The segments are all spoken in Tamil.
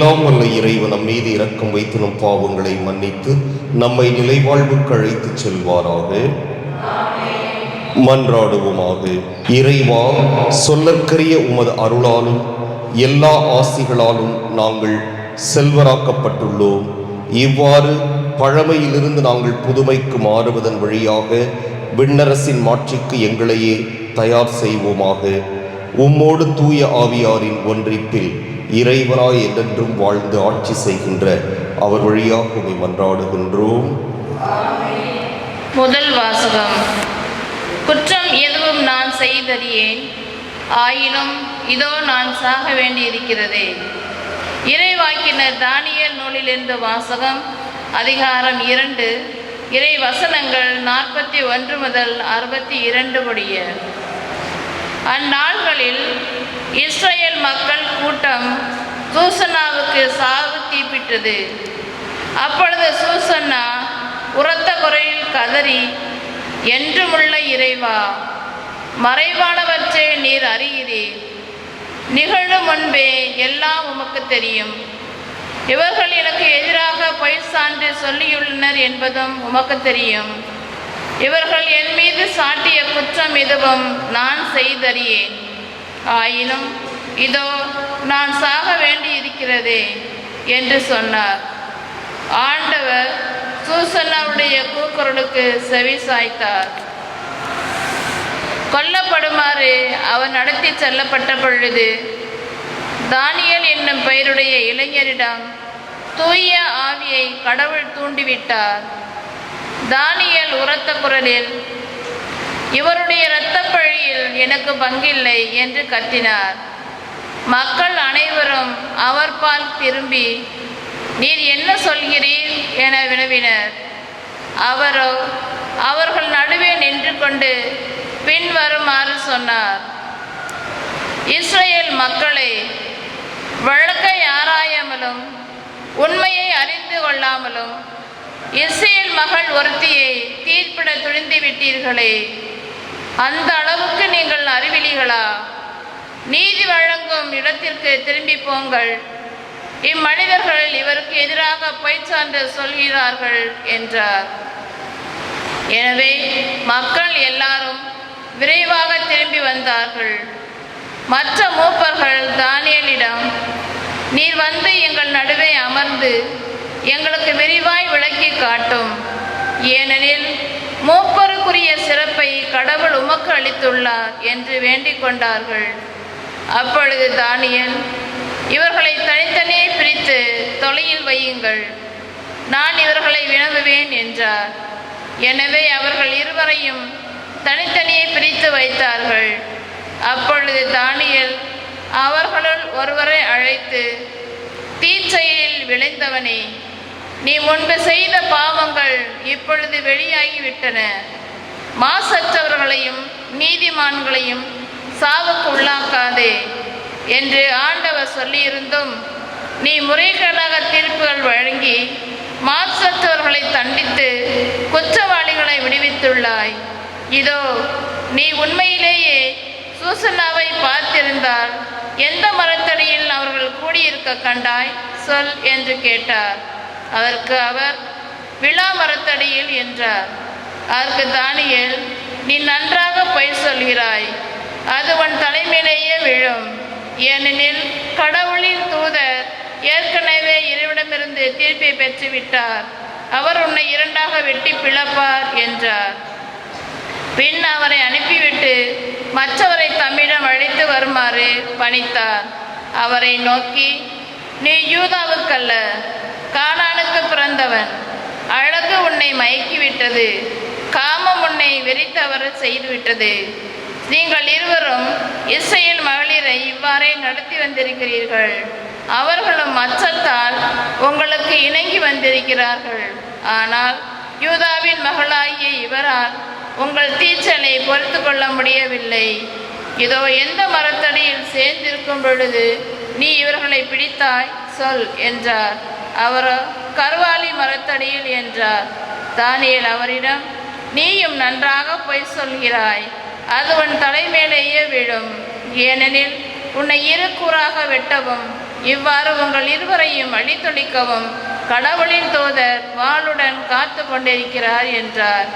எல்லாம் வல்ல இறைவன் நம் மீது இரக்கம் வைத்து நம் பாவங்களை மன்னித்து நம்மை நிலைவாழ்வுக்கு அழைத்து செல்வாராக. மன்றாடுவோமாக. இறைவா சொல்லற்கரிய உமது அருளாலும் எல்லா ஆசிகளாலும் நாங்கள் செல்வராக்கப்பட்டுள்ளோம். இவ்வாறு பழமையிலிருந்து நாங்கள் புதுமைக்கு மாறுவதன் வழியாக விண்ணரசின் மாட்சிக்கு எங்களையே தயார் செய்வோமாக. உம்மோடு தூய ஆவியாரின் ஒன்றிப்பில் இறைவனாய் என்றென்றும் வாழ்ந்து ஆட்சி செய்கின்ற அவர் வழியாக உம்மை மன்றாடுகின்றோம். முதல் வாசகம். குற்றம் எதுவும் நான் செய்தறியேன். ஆயினும் இதோ நான் சாக வேண்டியிருக்கிறதே. இறைவாக்கினர் தானியல் நூலிலிருந்து வாசகம் அதிகாரம் இரண்டு இறை வசனங்கள் நாற்பத்தி ஒன்று முதல் அறுபத்தி இரண்டு முடிய. அந்நாள்களில் இஸ்ரேல் மக்கள் கூட்டம் சூசனாவுக்கு சாவு தீப்பிட்டது. அப்பொழுது சூசன்னா உரத்த குறையில் கதறி என்றுமுள்ள இறைவா மறைவானவற்றை நீர் அறிகிறீர். நிகழும் முன்பே எல்லாம் உமக்கு தெரியும். இவர்கள் எனக்கு எதிராக பொய் சான்று சொல்லியுள்ளனர் என்பதும் உமக்கு தெரியும். இவர்கள் என் மீது சாட்டிய குற்றம் எதுவும் நான் செய்தறியேன். ஆயினும் இதோ நான் சாக வேண்டியிருக்கிறதே என்று சொன்னார். ஆண்டவர் சூசன்னாவுடைய கூக்குரலுக்கு செவி சாய்த்தார். கொல்லப்படுமாறு அவன் நடத்தி செல்லப்பட்ட பொழுது தானியல் என்னும் பெயருடைய இளைஞரிடம் தூய ஆவியை கடவுள் தூண்டிவிட்டார். தானியல் உரத்த குரலில் இவருடைய இரத்த பழியில் எனக்கு பங்கில்லை என்று கத்தினார். மக்கள் அனைவரும் அவர்பால் திரும்பி நீர் என்ன சொல்கிறீர்? என வினவினர். அவரோ அவர்கள் நடுவே நின்று கொண்டு பின்வருமாறு சொன்னார். இஸ்ரேல் மக்களை வழக்கை ஆராயாமலும் உண்மையை அறிந்து கொள்ளாமலும் இஸ்ரேல் மகள் ஒருத்தியை தீர்ப்பிட துணிந்து விட்டீர்களே. அந்த அளவுக்கு நீங்கள் அறிவிலிகளா? நீதி வழங்கும் இடத்திற்கு திரும்பி போங்கள். இம்மனிதர்கள் இவருக்கு எதிராக பொய்ச்சான்று சொல்கிறார்கள் என்றார். எனவே மக்கள் எல்லாரும் விரைவாக திரும்பி வந்தார்கள். மற்ற மூப்பர்கள் தானியலிடம் நீர் வந்து எங்கள் நடுவே அமர்ந்து எங்களுக்கு விரிவாய் விளக்கி காட்டும். ஏனெனில் மூப்பருக்குரிய சிறப்பை கடவுள் உமக்கு அளித்துள்ளார் என்று வேண்டிக் கொண்டார்கள். அப்பொழுது தானியல் இவர்களை தனித்தனியே பிரித்து தொலையில் வையுங்கள். நான் இவர்களை வினவுவேன் என்றார். எனவே அவர்கள் இருவரையும் தனித்தனியே பிரித்து வைத்தார்கள். அப்பொழுது தானியல் அவர்களுள் ஒருவரை அழைத்து தீச்செயலில் விளைந்தவனே நீ முன்பு செய்த பாவங்கள் இப்பொழுது வெளியாகிவிட்டன. மாசற்றவர்களையும் நீதிமான்களையும் சாவுக்கு உள்ளாக்காதே என்று ஆண்டவர் சொல்லியிருந்தும் நீ முறைகேடாக தீர்ப்புகள் வழங்கி மாசற்றவர்களை தண்டித்து குற்றவாளிகளை விடுவித்துள்ளாய். இதோ நீ உண்மையிலேயே சூசனாவை பார்த்திருந்தால் எந்த மரத்தடியில் அவர்கள் கூடியிருக்க கண்டாய்? சொல் என்று கேட்டார். அதற்கு அவர் விழா மரத்தடியில் என்றார். அதற்கு தானியல் நீ நன்றாக பொய் சொல்கிறாய். அது உன் தலைமையிலேயே விழும். ஏனெனில் கடவுளின் தூதர் ஏற்கனவே இறைவிடமிருந்து தீர்ப்பை பெற்றுவிட்டார். அவர் உன்னை இரண்டாக வெட்டி பிளப்பார் என்றார். பின் அவரை அனுப்பிவிட்டு மற்றவரை தம்மிடம் அழைத்து வருமாறு பணித்தார். அவரை நோக்கி நீ யூதாவுக்கல்ல. காணானுக்கு பிறந்தவன். அழகு உன்னை மயக்கிவிட்டது. காமம் உன்னை வெறித்தவர செய்துவிட்டது. நீங்கள் இருவரும் இசையில் மகளிரை இவ்வாறே நடத்தி வந்திருக்கிறீர்கள். அவர்களும் அச்சத்தால் உங்களுக்கு இணங்கி வந்திருக்கிறார்கள். ஆனால் யூதாவின் மகளாகிய இவரால் உங்கள் தீச்சலை பொறுத்து கொள்ள முடியவில்லை. இதோ எந்த மரத்தடியில் சேர்ந்திருக்கும் பொழுது நீ இவர்களை பிடித்தாய்? சொல் என்றார். அவர் கருவாலி மரத்தடியில் என்றார். தானியல் அவரிடம் நீயும் நன்றாக பொய் சொல்கிறாய். அது உன் தலைமேலேயே விழும். ஏனெனில் உன்னை இரு கூறாக வெட்டவும் இவ்வாறு உங்கள் இருவரையும் அழித்தொழிக்கவும் கடவுளின் தூதர் வாளுடன் காத்து கொண்டிருக்கிறார் என்றார்.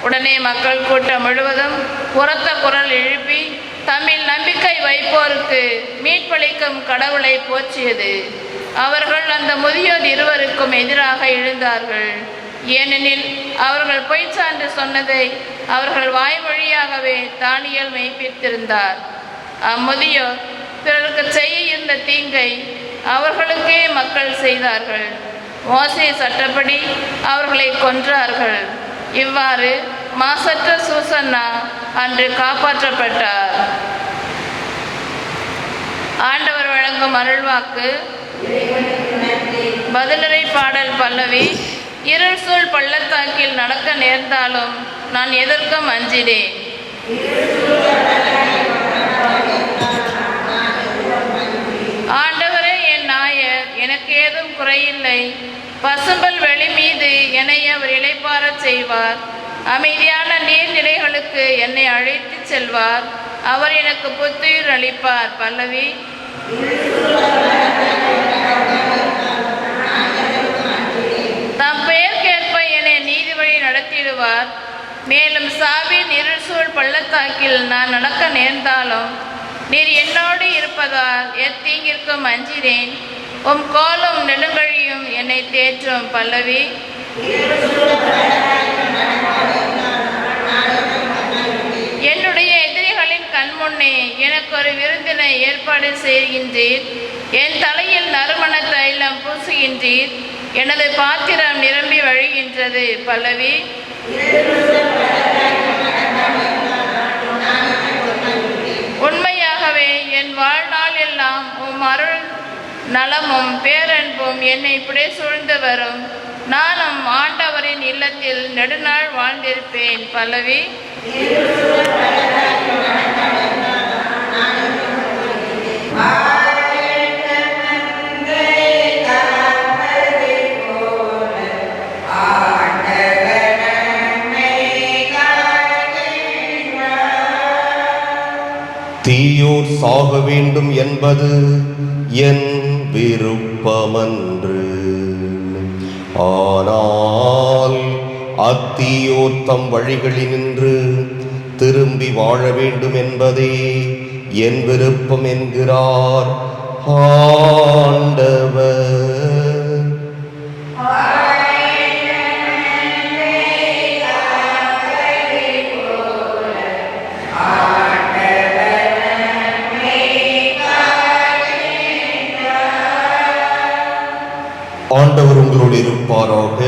உடனே மக்கள் கூட்டம் முழுவதும் உரத்த குரல் எழுப்பி தம்மில் நம்பிக்கை வைப்போருக்கு மீட்பளிக்கும் கடவுளை போற்றியது. அவர்கள் அந்த முதியோர் இருவருக்கும் எதிராக எழுந்தார்கள். ஏனெனில் அவர்கள் பொய் சான்று சொன்னதை அவர்கள் வாய்மொழியாகவே தானியல் மெய்ப்பித்திருந்தார். அம்முதியோர் பிறருக்கு செய்ய இருந்த தீங்கை அவர்களுக்கே மக்கள் செய்தார்கள். மோசை சட்டப்படி அவர்களை கொன்றார்கள். இவ்வாறு மாசற்ற சூசன்னா அன்று காப்பாற்றப்பட்டார். ஆண்டவர் வழங்கும் அருள்வாக்கு பதிலரை பாடல் பல்லவி இருள் சூழ் பள்ளத்தாக்கில் நடக்க நேர்ந்தாலும் நான் எதற்கும் அஞ்சினேன் ஆண்டவரே என் நாயர் எனக்கு ஏதும் குறையில்லை. பசும்பல் வெளி மீது என்னை அவர் இளைப்பாரச் செய்வார். அமைதியான நீர்நிலைகளுக்கு என்னை அழைத்துச் செல்வார். அவர் எனக்கு புத்துயிர் அளிப்பார் பல்லவி தம் பெயர்க்கேற்ப என்னை நீதி வழி நடத்திடுவார் மேலும் சாவின் இருள் சூழ் பள்ளத்தாக்கில் நான் நடக்க நேர்ந்தாலும் நீர் என்னோடு இருப்பதால் எத்தீங்கிற்கும் அஞ்சினேன். உம் கோலும் நெடுங்கழியும் என்னை தேற்றும் பல்லவி. என்னுடைய எதிரிகளின் கண்முன்னே எனக்கு ஒரு விருந்தினை ஏற்பாடு செய்கின்றீர். என் தலையில் நறுமண தைலம் பூசுகின்றீர். எனது பாத்திரம் நிரம்பி வழிகின்றது பல்லவி. உண்மையாகவே என் வாழ்நாள் எல்லாம் உம் அருள் நலமும் பேரன்பும் என்னை இப்படியே சூழ்ந்து வரும். நானும் ஆண்டவரின் இல்லத்தில் நெடுநாள் வாழ்ந்திருப்பேன் பல்லவி. தீயோர் சாக வேண்டும் என்பது என் விருப்பமன்று. ஆனால் அத்தீயோர் தம் நின்று திரும்பி வாழ வேண்டும் என்பதே என் விருப்பம் என்கிறார் ஆண்டவர். ஆண்டவர் உங்களோடு இருப்பாராக.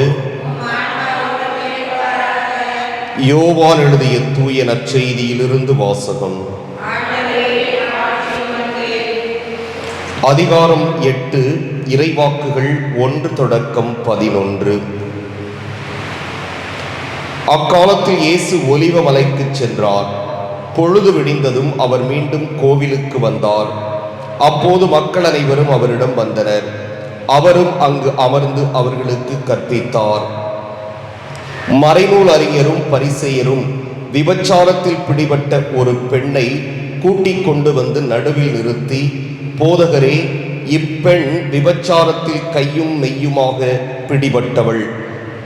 யோவான் எழுதிய தூய நற்செய்தியிலிருந்து வாசகம். அதிகாரம் எட்டு இறைவாக்குகள் ஒன்று தொடக்கம் பதினொன்று. அக்காலத்தில் இயேசு ஒலிவ மலைக்கு சென்றார். பொழுது விடிந்ததும் அவர் மீண்டும் கோவிலுக்கு வந்தார். அப்போது மக்கள் அனைவரும் அவரிடம் வந்தனர். அவரும் அங்கு அமர்ந்து அவர்களுக்கு கற்பித்தார். மறைநூல் அறிஞரும் பரிசெயரும் விபச்சாரத்தில் பிடிபட்ட ஒரு பெண்ணை கூட்டிக் கொண்டு வந்து நடுவில் நிறுத்தி போதகரே இப்பெண் விபச்சாரத்தில் கையும் மெய்யுமாக பிடிபட்டவள்.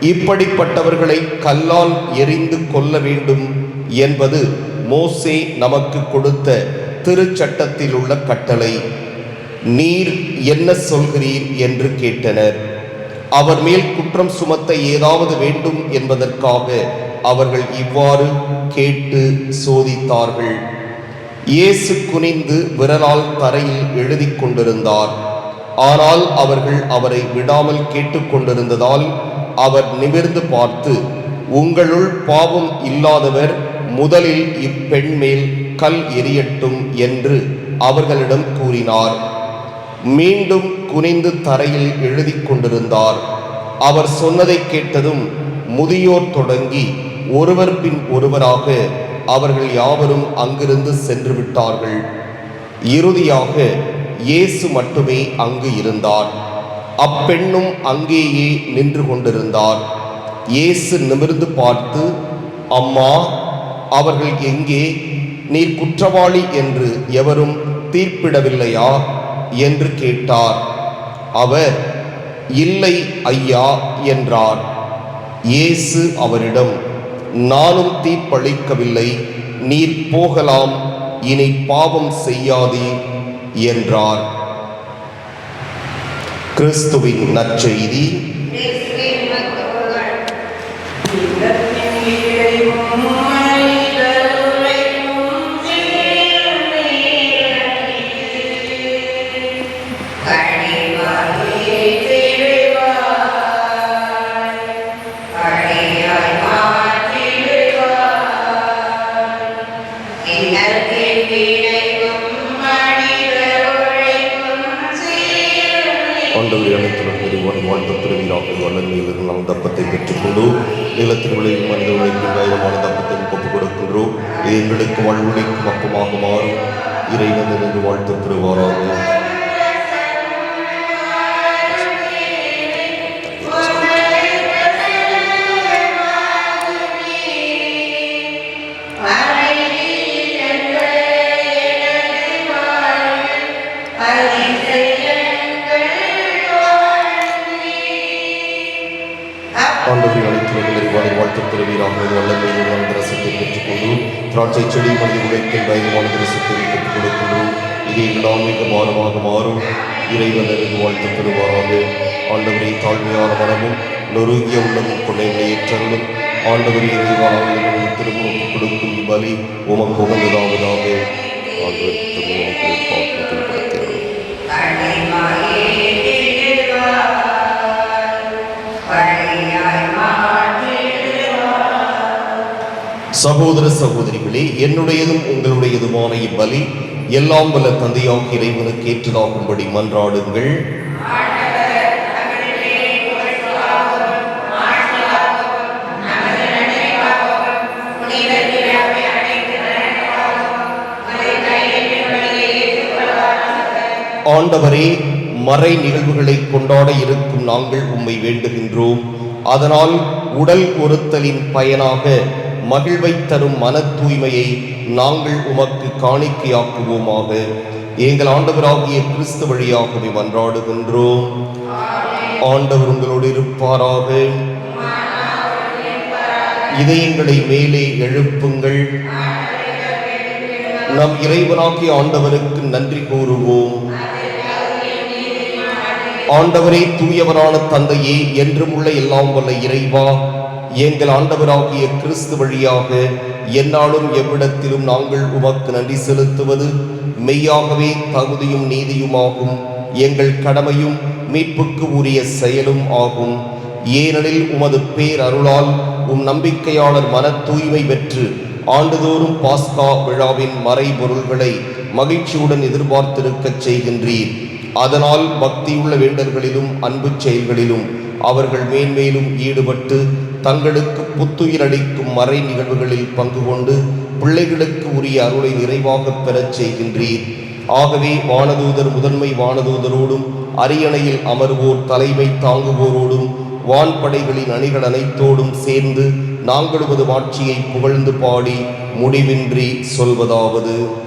இப்படிப்பட்டவர்களை கல்லால் எறிந்து கொள்ள வேண்டும் என்பது மோசே நமக்கு கொடுத்த திருச்சட்டத்தில் உள்ள கட்டளை. நீர் என்ன சொல்கிறீர் என்று கேட்டனர். அவர் மேல் குற்றம் சுமத்த ஏதாவது வேண்டும் என்பதற்காக அவர்கள் இவ்வாறு கேட்டு சோதித்தார்கள். இயேசு குனிந்து விரலால் தரையில் எழுதி கொண்டிருந்தார். ஆனால் அவர்கள் அவரை விடாமல் கேட்டுக்கொண்டிருந்ததால் அவர் நிமிர்ந்து பார்த்து உங்களுள் பாவம் இல்லாதவர் முதலில் இப்பெண் மேல் கல் எறியட்டும் என்று அவர்களிடம் கூறினார். மீண்டும் குனிந்து தரையில் எழுதி கொண்டிருந்தார். அவர் சொன்னதை கேட்டதும் முதியோர் தொடங்கி ஒருவர் பின் ஒருவராக அவர்கள் யாவரும் அங்கிருந்து சென்று விட்டார்கள். இறுதியாக இயேசு மட்டுமே அங்கு இருந்தார். அப்பெண்ணும் அங்கேயே நின்று கொண்டிருந்தார். இயேசு நிமிர்ந்து பார்த்து அம்மா அவர்கள் எங்கே? நீர் குற்றவாளி என்று எவரும் தீர்ப்பிடவில்லையா? என்று கேட்டார். அவர் இல்லை ஐயா என்றார். இயேசு அவரிடம் நானும் தீர்ப்பளிக்கவில்லை நீர் போகலாம் இனி பாவம் செய்யாதே என்றார். கிறிஸ்துவின் நற்செய்தி. ஆண்டவர் அனைத்துடன் இறைவன் வாழ்ந்த பிறவியாக வல்லமையிலிருந்து நாம் தப்பத்தை பெற்றுக்கொண்டு நிலத்தின் விளைவு மனித உழைப்பின் தைரியமான தப்பத்தை ஒப்புக் கொடுக்கின்றோம். இது எங்களுக்கு வாழ்வுழைக்கும் அப்பமாக மாறும். இறைவன் என்று வாழ்த்து பெறுவாராக வாழ்த்து பெறுவீராக வல்லமையில் நாம் பெற்றுக்கொண்டு திராட்சை செடி மனித உழைப்பின் தைரியமான ரசத்தை பெற்றுக் கொடுக்கின்றோம் இது எல்லாம் மிக மாறமாக மாறும். இறைவன் என்று வாழ்த்து பெறுவாராக ஆண்டவரை தாழ்மையான மனமும் நொறுங்கிய உள்ளமும் கொண்ட ஏற்றலும் ஆண்டவரை இறைவான திருமணம் கொடுக்கும் பலி உமக்கு உகந்ததாவதாக ஆண்டவர் திருமணத்தை பார்த்து படுத்தியாரும் சகோதர சகோதரிகளே என்னுடையதும் உங்களுடையதுமான இப்பலி எல்லாம் வல்ல தந்தையாக இறைவனுக்கு ஏற்றதாகும்படி மன்றாடுங்கள். ஆண்டவரே மறை நிகழ்வுகளை கொண்டாட இருக்கும் நாங்கள் உம்மை வேண்டுகின்றோம். அதனால் உடல் ஒருத்தலின் பயனாக மகிழ்வை தரும் மன தூய்மையை நாங்கள் உமக்கு காணிக்கையாக்குவோமாக. எங்கள் ஆண்டவராகிய கிறிஸ்து வழியாகவே மன்றாடுகின்றோம். ஆண்டவர் உங்களோடு இருப்பாராக. இதயங்களை மேலே எழுப்புங்கள். நம் இறைவனாகிய ஆண்டவருக்கு நன்றி கூறுவோம். ஆண்டவரே தூயவரான தந்தையே என்றும் உள்ள எல்லாம் வல்ல இறைவா எங்கள் ஆண்டவராகிய கிறிஸ்து வழியாக எந்நாளும் எவ்விடத்திலும் நாங்கள் உமக்கு நன்றி செலுத்துவது. மெய்யாகவே தகுதியும் நீதியுமாகும். எங்கள் கடமையும் மீட்புக்கு உரிய செயலும் ஆகும். ஏனெனில் உமது பேர் அருளால் உம் நம்பிக்கையாளர் மன தூய்மை பெற்று ஆண்டுதோறும் பாஸ்கா விழாவின் மறைபொருள்களை மகிழ்ச்சியுடன் எதிர்பார்த்திருக்கச் செய்கின்றீர். அதனால் பக்தியுள்ள வேண்டர்களிலும் அன்பு செயல்களிலும் அவர்கள் மேன்மேலும் ஈடுபட்டு தங்களுக்கு புத்துயிர் அளிக்கும் மறை நிகழ்வுகளில் பங்கு கொண்டு பிள்ளைகளுக்கு உரிய அருளை நிறைவாகப் பெறச் செய்கின்றீர். ஆகவே வானதூதர் முதன்மை வானதூதரோடும் அரியணையில் அமர்வோர் தலைமை தாங்குவோரோடும் வான்படைகளின் அணிகள் அனைத்தோடும் சேர்ந்து நாங்கள் உமது ஆட்சியை புகழ்ந்து பாடி முடிவின்றி சொல்வதாவது.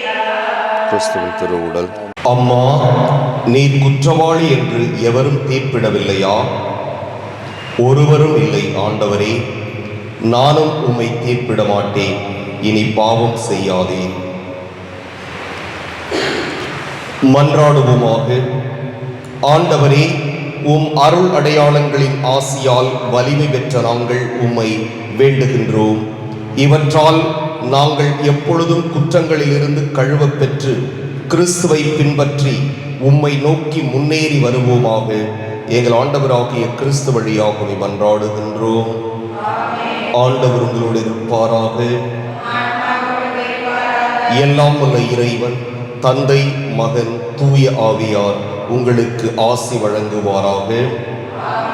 கிறிஸ்துவின் திருவுடல். அம்மா நீர் குற்றவாளி என்று எவரும் தீர்ப்பிடவில்லையா? ஒருவரும் இல்லை ஆண்டவரே. நானும் உம்மை தீர்ப்பிட மாட்டேன் இனி பாவம் செய்யாதேன் மன்றாடுவோமாக. ஆண்டவரே உம் அருள் அடையாளங்களின் ஆசியால் வலிமை பெற்ற நாங்கள் உம்மை வேண்டுகின்றோம். இவற்றால் நாங்கள் எப்பொழுதும் குற்றங்களிலிருந்து கழுவ பெற்று கிறிஸ்துவை பின்பற்றி உம்மை நோக்கி முன்னேறி வருவோமாக. எங்கள் ஆண்டவராகிய கிறிஸ்து வழியாகவே மன்றாடுகின்றோம். ஆண்டவர் உங்களோடு இருப்பாராக. எல்லாம் உள்ள இறைவன் தந்தை மகன் தூய ஆவியார் உங்களுக்கு ஆசி வழங்குவாராக.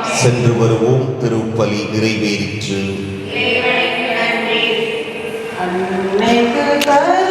சென்று வருவோம் திருப்பலி நிறைவேறிற்று. make a good